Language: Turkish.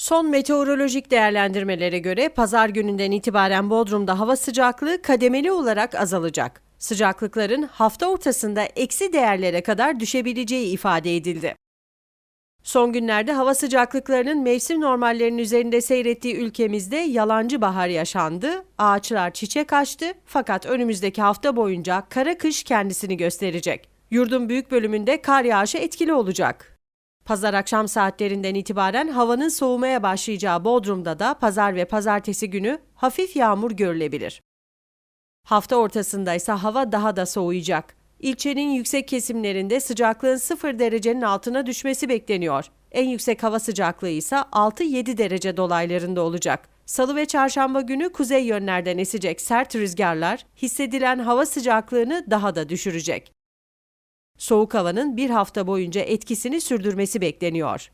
Son meteorolojik değerlendirmelere göre pazar gününden itibaren Bodrum'da hava sıcaklığı kademeli olarak azalacak. Sıcaklıkların hafta ortasında eksi değerlere kadar düşebileceği ifade edildi. Son günlerde hava sıcaklıklarının mevsim normallerinin üzerinde seyrettiği ülkemizde yalancı bahar yaşandı, ağaçlar çiçek açtı fakat önümüzdeki hafta boyunca kara kış kendisini gösterecek. Yurdun büyük bölümünde kar yağışı etkili olacak. Pazar akşam saatlerinden itibaren havanın soğumaya başlayacağı Bodrum'da da pazar ve pazartesi günü hafif yağmur görülebilir. Hafta ortasında ise hava daha da soğuyacak. İlçenin yüksek kesimlerinde sıcaklığın 0 derecenin altına düşmesi bekleniyor. En yüksek hava sıcaklığı ise 6-7 derece dolaylarında olacak. Salı ve çarşamba günü kuzey yönlerden esecek sert rüzgarlar hissedilen hava sıcaklığını daha da düşürecek. Soğuk havanın bir hafta boyunca etkisini sürdürmesi bekleniyor.